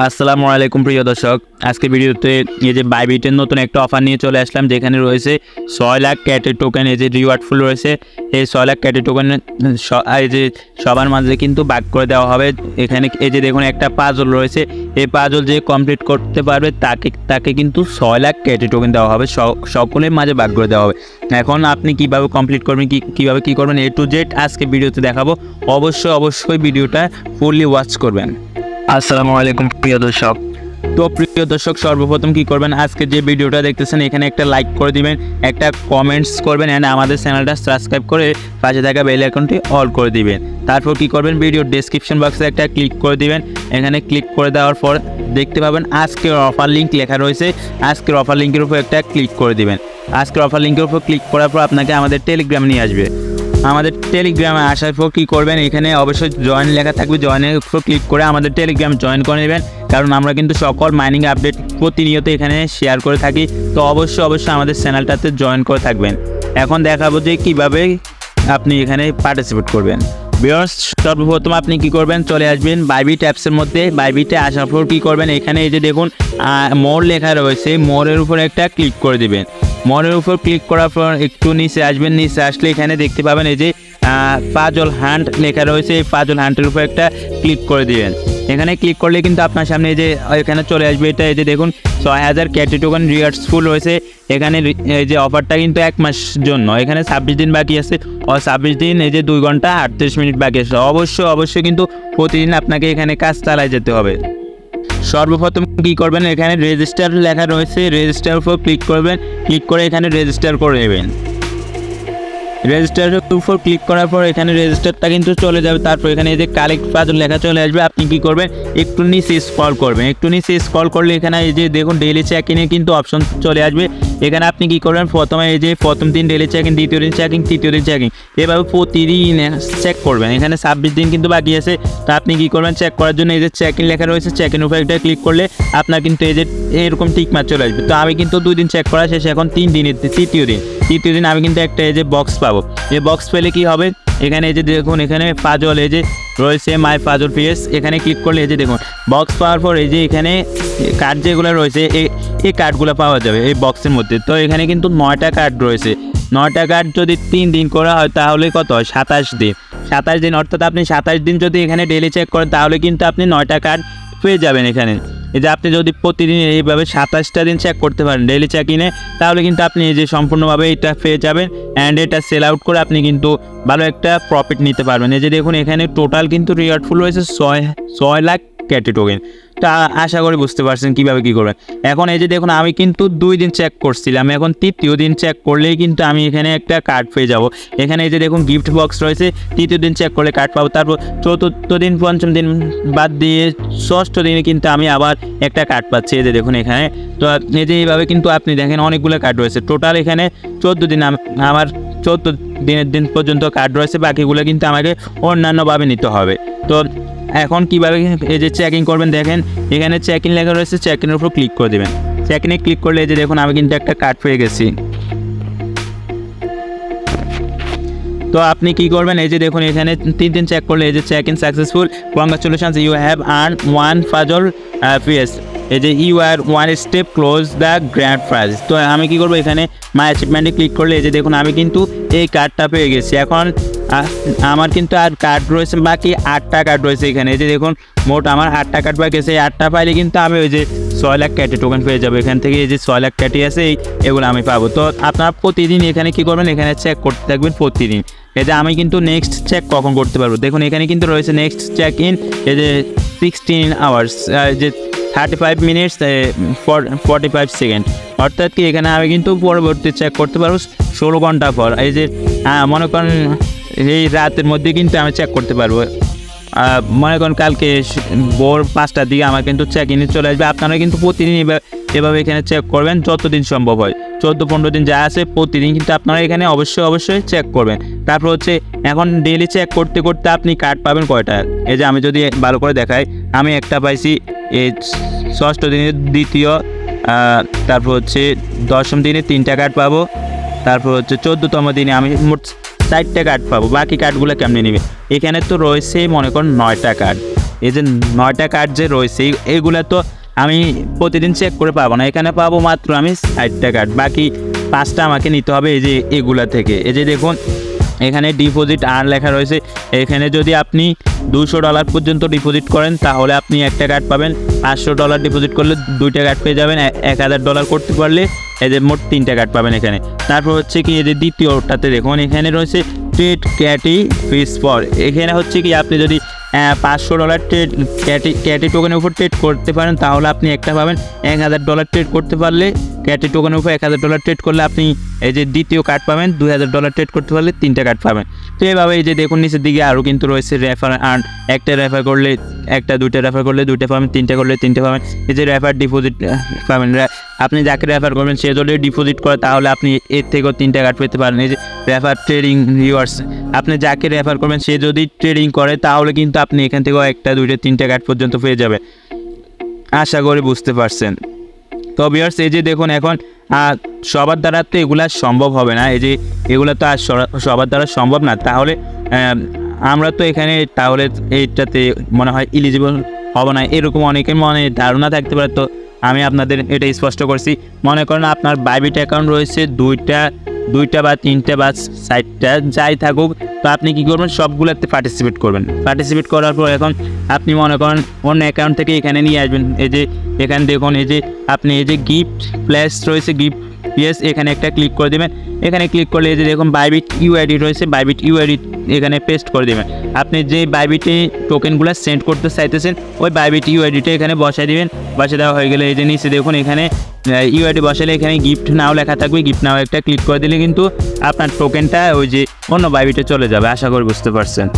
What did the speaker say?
আসসালামু আলাইকুম প্রিয় দর্শক। আজকে ভিডিওতে এই যে বাইবিটের নতুন একটা অফার নিয়ে চলে আসলাম, যেখানে রয়েছে ছয় লাখ ক্যাটের টোকেন এই যে রিওয়ার্ড ফুল রয়েছে। এই ছয় লাখ ক্যাটের টোকেন এই যে সবার মাঝে কিন্তু ভাগ করে দেওয়া হবে। এখানে এই যে দেখুন একটা পাজল রয়েছে। এই পাজল যে কমপ্লিট করতে পারবে, তাকে তাকে কিন্তু ছয় লাখ ক্যাটের টোকেন দেওয়া হবে। সকলের মাঝে ভাগ করে দেওয়া হবে। এখন আপনি কীভাবে কমপ্লিট করবেন, কি, কীভাবে কী করবেন, এ টু জেড আজকে ভিডিওতে দেখাবো। অবশ্যই অবশ্যই ভিডিওটা ফুললি ওয়াচ করবেন। আসসালামু আলাইকুম, প্রিয় দর্শক। তো প্রিয় দর্শক, সর্বপ্রথম কি করবেন? আজকে যে ভিডিওটা দেখতেছেন, এখানে একটা লাইক করে দিবেন, একটা কমেন্টস করবেন অ্যান্ড আমাদের চ্যানেলটা সাবস্ক্রাইব করে পাশে থাকা বেল আইকনটি অল করে দিবেন। তারপর কি করবেন? ভিডিও ডেসক্রিপশন বক্সে একটা ক্লিক করে দিবেন। এখানে ক্লিক করে দেওয়ার পর দেখতে পাবেন আজকের অফার লিঙ্ক লেখা রয়েছে। আজকের অফার লিঙ্কের উপর একটা ক্লিক করে দিবেন। আজকের অফার লিঙ্কের উপর ক্লিক করার পর আপনাকে আমাদের টেলিগ্রাম নিয়ে আসবে। আমাদের টেলিগ্রামে আসার পর কী করবেন? এখানে অবশ্যই জয়েন লেখা থাকবে। জয়েনের উপর ক্লিক করে আমাদের টেলিগ্রাম জয়েন করে নেবেন। কারণ আমরা কিন্তু সকল মাইনিং আপডেট প্রতিনিয়ত এখানে শেয়ার করে থাকি। তো অবশ্যই অবশ্যই আমাদের চ্যানেলটাতে জয়েন করে থাকবেন। এখন দেখাবো যে কীভাবে আপনি এখানে পার্টিসিপেট করবেন। বিয়ার্স সর্বপ্রথম আপনি কি করবেন? চলে আসবেন বাইবিট অ্যাপসের মধ্যে। বাইবিটে আসার পর কী করবেন? এখানে এই যে দেখুন মোর লেখা রয়েছে। মোরের উপর একটা ক্লিক করে দিবেন। মনের উপর ক্লিক করার পর একটু নিচে আসবেন, নিচে আসলে এখানে দেখতে পাবেন এই যে পাজল হান্ট লেখা রয়েছে, এই পাজল হান্টের উপর একটা ক্লিক করে দিবেন। এখানে ক্লিক করলে কিন্তু আপনার সামনে এই যে, এখানে চলে আসবে এটা, এই যে দেখুন, ছয় হাজার ক্যাটি টোকেন রিয়ার্স ফুল রয়েছে। এখানে এই যে অফারটা কিন্তু এক মাস জন্য, এখানে ছাব্বিশ দিন বাকি আছে। ও ছাব্বিশ দিন এই যে দুই ঘণ্টা আটত্রিশ মিনিট বাকি আছে। অবশ্যই অবশ্যই কিন্তু প্রতিদিন আপনাকে এখানে কাজ চালায় যেতে হবে। সর্বপ্রথম কী করবেন? এখানে রেজিস্টার লেখা রয়েছে। রেজিস্টার উপর ক্লিক করবেন। ক্লিক করে এখানে রেজিস্টার করে নেবেন। রেজিস্টারের উপর ক্লিক করার পর এখানে রেজিস্টারটা কিন্তু চলে যাবে। তারপর এখানে এই যে কালেক্ট পাজল লেখা চলে আসবে। আপনি কি করবেন? একটু নিচে স্ক্রল করবেন। একটু নিচে স্ক্রল করলে এখানে এই যে দেখুন ডেইলি চেক ইনে কিন্তু অপশন চলে আসবে। এখানে আপনি কি করবেন? প্রথমে এই যে প্রথম দিন ডেইলি চেকিং দ্বিতীয় দিন চেকিং তৃতীয় দিন চেকিং এভাবে প্রতিদিন চেক করবেন। এখানে ছাব্বিশ দিন কিন্তু বাকি আছে। তা আপনি কি করবেন? চেক করার জন্য এই যে চেক লেখা রয়েছে চেক উপর একটা ক্লিক করলে আপনার কিন্তু এই যে এরকম টিক মার চলে আসবে। তো আমি কিন্তু দুই দিন চেক করা শেষে এখন তিন দিনের, তৃতীয় দিন। তৃতীয় দিন আমি কিন্তু একটা এই যে বক্স পাবো। এই বক্স পেলে কি হবে? এখানে এই যে দেখুন, এখানে পাজল, এই যে রয়েছে মাই পাজল পিএস এখানে ক্লিক করলে এই যে দেখুন বক্স পাওয়ার পর এই যে এখানে কার্ড যেগুলো রয়েছে, এই এই কার্ডগুলো পাওয়া যাবে এই বক্সের মধ্যে। তো এখানে কিন্তু নয়টা কার্ড রয়েছে। নয়টা কার্ড যদি তিন দিন করা হয়, তাহলে কত হয়? সাতাশ দিন। সাতাশ দিন, অর্থাৎ আপনি সাতাশ দিন যদি এখানে ডেলি চেক করেন, তাহলে কিন্তু আপনি নয়টা কার্ড পেয়ে যাবেন এখানে। যে আপনি যদি প্রতিদিন এইভাবে সাতাশটা দিন চেক করতে পারেন ডেলি চেক ইনে তাহলে কিন্তু আপনি এই যে সম্পূর্ণভাবে এটা পেয়ে যাবেন অ্যান্ড এটা সেল আউট করে আপনি কিন্তু ভালো একটা প্রফিট নিতে পারবেন। এই যে দেখুন, এখানে টোটাল কিন্তু রিওয়ার্ড ফুল রয়েছে ছয় ছয় লাখ ক্যাটি টোকেন তা আশা করি বুঝতে পারছেন কীভাবে কী করবেন। এখন এই যে দেখুন, আমি কিন্তু দুই দিন চেক করছিলাম, এখন তৃতীয় দিন চেক করলেই কিন্তু আমি এখানে একটা কার্ড পেয়ে যাব। এখানে এই যে দেখুন গিফট বক্স রয়েছে, তৃতীয় দিন চেক করলে কার্ড পাবো। তারপর চতুর্থ দিন, পঞ্চম দিন বাদ দিয়ে ষষ্ঠ দিনে কিন্তু আমি আবার একটা কার্ড পাচ্ছি। এই যে দেখুন এখানে, তো এই যে এইভাবে কিন্তু আপনি দেখেন অনেকগুলো কার্ড রয়েছে। টোটাল এখানে চোদ্দ দিন আমার চোদ্দ দিনের দিন পর্যন্ত কার্ড রয়েছে, বাকিগুলো কিন্তু আমাকে অন্যান্যভাবে নিতে হবে। তো এখন কীভাবে এই যে চেকিং করবেন দেখেন, এখানে চেক ইন লেখা রয়েছে চেক ইনের উপর ক্লিক করে দেবেন। চেক ইনে ক্লিক করলে এই যে দেখুন, আমি কিন্তু একটা কার্ড পেয়ে গেছি। তো আপনি কি করবেন, এই যে দেখুন, এখানে তিন দিন চেক করলে এই যে check in successful congratulations you have earn one puzzle PS এই যে you are one step close the grand prize তো আমি কি করব, এখানে মাই অ্যাচিভমেন্টে ক্লিক করলে এই যে দেখুন, আমি কিন্তু এই কার্ডটা পেয়ে গেছি। এখন আমার কিন্তু আর কার্ড রয়েছে, বাকি আটটা কার্ড রয়েছে এখানে। এই যে দেখুন, মোট আমার আটটা কার্ড বাকি এই আটটা পাইলে কিন্তু আমি ওই যে ছয় লাখ ক্যাটি টোকেন পেয়ে যাব। এখান থেকে এই যে ছয় লাখ ক্যাটি আছে এগুলো আমি পাবো। তো আপনারা প্রতিদিন এখানে কি করবেন? এখানে চেক করতে থাকবেন প্রতিদিন। এই যে আমি কিন্তু নেক্সট চেক কখন করতে পারব? দেখুন, এখানে কিন্তু রয়েছে নেক্সট চেক ইন এই যে সিক্সটিন আওয়ার্স যে thirty five minutes forty five second অর্থাৎ কি এখানে আমি কিন্তু পরবর্তী চেক করতে পারব ষোলো ঘণ্টা পর। এই যে মনে করেন এই রাতের মধ্যে কিন্তু আমি চেক করতে পারব। মনে করেন কালকে ভোর পাঁচটার দিকে আমার কিন্তু চেক ইনে চলে আসবে। আপনারা কিন্তু প্রতিদিন এভাবে- এখানে চেক করবেন, যতদিন সম্ভব হয়। চোদ্দ, পনেরো দিন যা আছে প্রতিদিন কিন্তু আপনারা এখানে অবশ্যই অবশ্যই চেক করবেন। তারপর হচ্ছে, এখন ডেলি চেক করতে করতে আপনি কার্ড পাবেন কয়টা? এই যে আমি যদি ভালো করে দেখাই, আমি একটা পাইছি এই ষষ্ঠ দিনের দ্বিতীয় তারপর হচ্ছে দশম দিনে তিনটা কার্ড পাবো। তারপর হচ্ছে চোদ্দোতম দিনে আমি মোট চারটে কার্ড পাবো। বাকি কার্ডগুলো কেমনি নেবে? এখানে তো রয়েছে মনে করুন নয়টা কার্ড এই যে নয়টা কার্ড যে রয়েছে এইগুলো তো আমি প্রতিদিন চেক করে পাবো না। এখানে পাবো মাত্র আমি চারটা কার্ড বাকি পাঁচটা আমাকে নিতে হবে এই যে এগুলা থেকে। এই যে দেখুন, এখানে ডিপোজিট আর লেখা রয়েছে। এখানে যদি আপনি দুশো ডলার পর্যন্ত ডিপোজিট করেন, তাহলে আপনি একটা কার্ড পাবেন। পাঁচশো ডলার ডিপোজিট করলে দুইটা কার্ড পেয়ে যাবেন এক হাজার ডলার করতে পারলে এদের মোট তিনটা কার্ড পাবেন এখানে। তারপর হচ্ছে কি এদের দ্বিতীয়টাতে দেখুন, এখানে রয়েছে ট্রেড ক্যাটি ফিস ফর এখানে হচ্ছে কি, আপনি যদি পাঁচশো ডলার ট্রেড ক্যাটি ক্যাটি টোকেনের উপর ট্রেড করতে পারেন, তাহলে আপনি একটা পাবেন, এক হাজার ডলার ট্রেড করতে পারলে ক্যাটি টোকেনের উপর এক হাজার ডলার ট্রেড করলে আপনি এই যে দ্বিতীয় কার্ড পাবেন, দুই হাজার ডলার ট্রেড করতে পারলে তিনটা কার্ড পাবেন। তো এভাবে এই যে দেখুন, নিচের দিকে আরও কিন্তু রয়েছে রেফার আর্ন একটা রেফার করলে একটা, দুইটা রেফার করলে দুইটা পাবেন, তিনটা করলে তিনটে পাবেন। এই যে রেফার ডিপোজিট পাবেন। আপনি যাকে রেফার করবেন, সে যদি ডিপোজিট করে, তাহলে আপনি এর থেকেও তিনটা কার্ড পেতে পারেন। এই যে রেফার ট্রেডিং রিওয়ার্স আপনি যাকে রেফার করবেন, সে যদি ট্রেডিং করে, তাহলে কিন্তু আপনি এখান থেকেও একটা, দুইটা, তিনটা কার্ড পর্যন্ত পেয়ে যাবে আশা করি বুঝতে পারছেন। তো বিয়ার্স এই যে দেখুন এখন সবার দ্বারা তো এগুলা সম্ভব হবে না, এই যে এগুলো তো আর সবার দ্বারা সম্ভব না, তাহলে আমরা তো এখানে তাহলে এইটাতে মনে হয় ইলিজিবল হব না, এরকম অনেকের মনে ধারণা থাকতে পারে, তো আমি আপনাদের এটা স্পষ্ট করছি। মনে করেন আপনার বাইবিট অ্যাকাউন্ট রয়েছে, দুইটা দুইটা বা তিনটা বা চারটা যাই থাকুক, তো আপনি কী করবেন? সবগুলোতে পার্টিসিপেট করবেন। পার্টিসিপেট করার পর এখন আপনি মনে করেন অন্য অ্যাকাউন্ট থেকে এখানে নিয়ে আসবেন। এই যে এখানে দেখুন, এই যে আপনি এই যে গিফট প্লেস রয়েছে গিফট ইয়েস এখানে একটা ক্লিক করে দেবেন। এখানে ক্লিক করলে এই যে দেখুন বাইবিট ইউআইডি রয়েছে বাইবিট ইউআইডি এখানে পেস্ট করে দেবেন। আপনি যে বাইবিটি টোকেনগুলো সেন্ড করতে চাইতেছেন, ওই বাইবিট ইউআইডিটা এখানে বসাই দিবেন। বসে দেওয়া হয়ে গেলে এই যে নিচে দেখুন এখানে ইউআইডি বসালে এখানে গিফট নাও লেখা থাকবে। গিফট নাও একটা ক্লিক করে দিলে কিন্তু আপনার টোকেনটা ওই যে অন্য বাইবিটে চলে যাবে। আশা করি বুঝতে পারছেন।